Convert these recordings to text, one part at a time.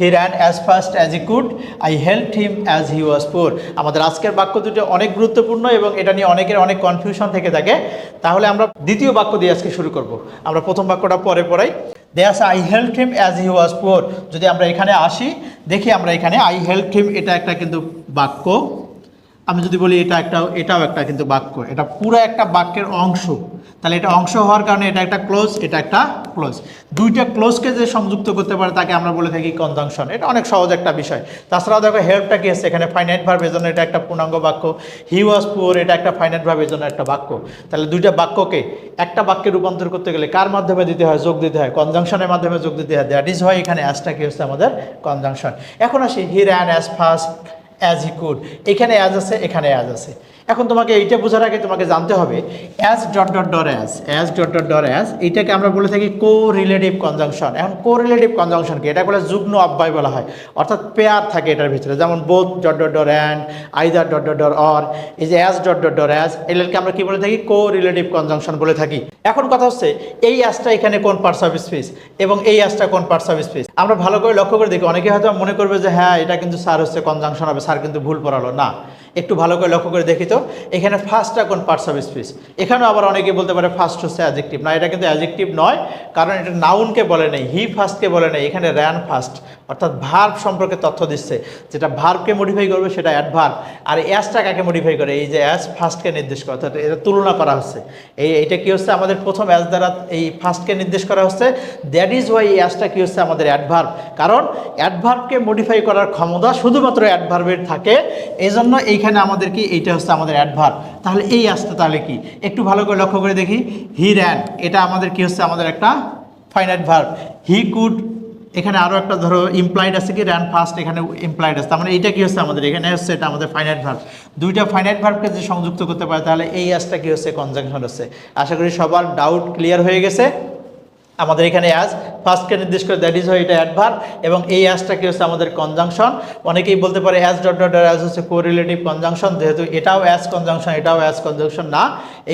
He ran as fast as he could I help him as he was poor আমাদের আজকের বাক্য দুটো অনেক গুরুত্বপূর্ণ এবং এটা নিয়ে অনেকের অনেক কনফিউশন থেকে থাকে। তাহলে আমরা দ্বিতীয় বাক্য দিয়ে আজকে শুরু করব। আমরা প্রথম বাক্যটা পরে পড়াই। দেয়াস I help him as he was poor যদি আমরা এখানে আসি, দেখি আমরা এখানে আই হেল্প হিম এটা একটা কিন্তু বাক্য। আমি যদি বলি এটা একটা, এটাও একটা কিন্তু বাক্য, এটা পুরো একটা বাক্যের অংশ, তাহলে এটা অংশ হওয়ার কারণে এটা একটা ক্লোজ এটা একটা ক্লোজ দুইটা ক্লোজকে যে সংযুক্ত করতে পারে তাকে আমরা বলে থাকি কনজাংশন এটা অনেক সহজ একটা বিষয়। তাছাড়াও দেখো হেল্পটা কি আছে? এখানে ফাইনাইট ভার্ব জন্য এটা একটা পূর্ণাঙ্গ বাক্য। হি ওয়াজ পুয়ার এটা একটা ফাইনাইট ভার্ব জন্য একটা বাক্য। তাহলে দুইটা বাক্যকে একটা বাক্যে রূপান্তর করতে গেলে কার মাধ্যমে দিতে হয়? যোগ দিতে হয়। কনজাংশনের মাধ্যমে যোগ দিতে হয়। দ্যাট ইজ হয় এখানে অ্যাজটা কি হচ্ছে? আমাদের কনজাংশন এখন আসি he ran as fast as he could এখানে অ্যাজ আছে এখানে অ্যাজ আছে। এখন তোমাকে এইটা বোঝার আগে তোমাকে জানতে হবে as dot dot dot as as dot dot dot as এইটাকে আমরা বলে থাকি কো রিলেটিভ কনজাংশন এখন কো রিলেটিভ কনজাংশন কি এটা বলে যুগ্ম অব্যয় বলা হয় অর্থাৎ পেয়ার থাকে এটার ভিতরে যেমন both dot dot dot and either dot dot dot or এই যে as dot dot dot as এগুলোকে আমরা কি বলে থাকি কো রিলেটিভ কনজাংশন বলে থাকি এখন কথা হচ্ছে এই অ্যাজটা এখানে কোন পার্টস অফ স্পিচ এবং এই অ্যাজটা কোন পার্টস অফ স্পিচ আমরা ভালো করে লক্ষ্য করে দেখি অনেকে হয়তো মনে করবে যে হ্যাঁ এটা কিন্তু স্যার হচ্ছে কনজাংশন হবে স্যার কিন্তু ভুল পড়ালো না একটু ভালো করে লক্ষ্য করে দেখি তো। এখানে ফার্স্টটা কোন পার্টস অফ স্পিচ এখানেও আবার অনেকে বলতে পারে ফার্স্ট হচ্ছে অ্যাজেক্টিভ না, এটা কিন্তু অ্যাজেক্টিভ নয়, কারণ এটা নাউনকে বলে নেই হি ফার্স্টকে বলে নেই, এখানে র্যান ফার্স্ট অর্থাৎ ভার্ব সম্পর্কে তথ্য দিচ্ছে। যেটা ভার্বকে মডিফাই করবে, সেটা অ্যাডভার্ব আর অ্যাসটা কাকে মডিফাই করে? এই যে অ্যাস ফার্স্টকে নির্দেশ করে, অর্থাৎ এটা তুলনা করা হচ্ছে। এই এইটা কি হচ্ছে? আমাদের প্রথম অ্যাস দ্বারা এই ফার্স্টকে নির্দেশ করা হচ্ছে। দ্যাট ইজ ওয়াই এই অ্যাসটা কি হচ্ছে? আমাদের অ্যাডভার্ব কারণ অ্যাডভার্বকে মডিফাই করার ক্ষমতা শুধুমাত্র অ্যাডভার্বের থাকে। এই জন্য এইখানে আমাদের কি এইটা হচ্ছে আমাদের অ্যাডভার্ব তাহলে এই অ্যাসটা তাহলে কি? একটু ভালো করে লক্ষ্য করে দেখি। হি র্যান এটা আমাদের কি হচ্ছে? আমাদের একটা ফাইনাইট ভার্ব হি কুড এখানে আরও একটা ধরো ইমপ্লয়েড আছে কি? র্যান ফার্স্ট এখানে ইমপ্লয়েড আছে। তার মানে এইটা কি হচ্ছে আমাদের? এখানে হচ্ছে এটা আমাদের ফাইনাইট ভার্ব দুইটা ফাইনাইট ভার্বকে যদি সংযুক্ত করতে পারে, তাহলে এই অ্যাসটা কি হচ্ছে? কনজাংশন হচ্ছে। আশা করি সবার ডাউট ক্লিয়ার হয়ে গেছে। আমাদের এখানে অ্যাজ ফার্স্টকে নির্দেশ করে দ্যাট ইজ হয় এটা অ্যাডভার্ব এবং এই অ্যাজটা কি হচ্ছে আমাদের কনজাংশন অনেকেই বলতে পারে অ্যাজ ডট ডট অ্যাজ হচ্ছে কোরিলেটিভ কনজাংশন যেহেতু এটাও অ্যাজ কনজাংশন এটাও অ্যাজ কনজাংশন না।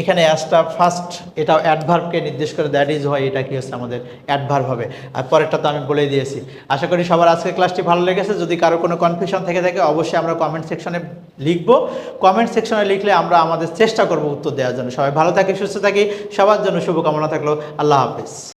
এখানে অ্যাজটা ফার্স্ট এটাও অ্যাডভার্বকে নির্দেশ করে দ্যাট ইজ হয় এটা কি হচ্ছে আমাদের অ্যাডভার্ব হবে। আর পরেরটা তো আমি বলেই দিয়েছি। আশা করি সবার আজকের ক্লাসটি ভালো লেগেছে। যদি কারও কোনো কনফিউশন থেকে থাকে, অবশ্যই আমরা কমেন্ট সেকশনে লিখব। কমেন্ট সেকশনে লিখলে আমরা আমাদের চেষ্টা করব উত্তর দেওয়ার জন্য। সবাই ভালো থাকি, সুস্থ থাকি। সবার জন্য শুভকামনা থাকল। আল্লাহ হাফিজ।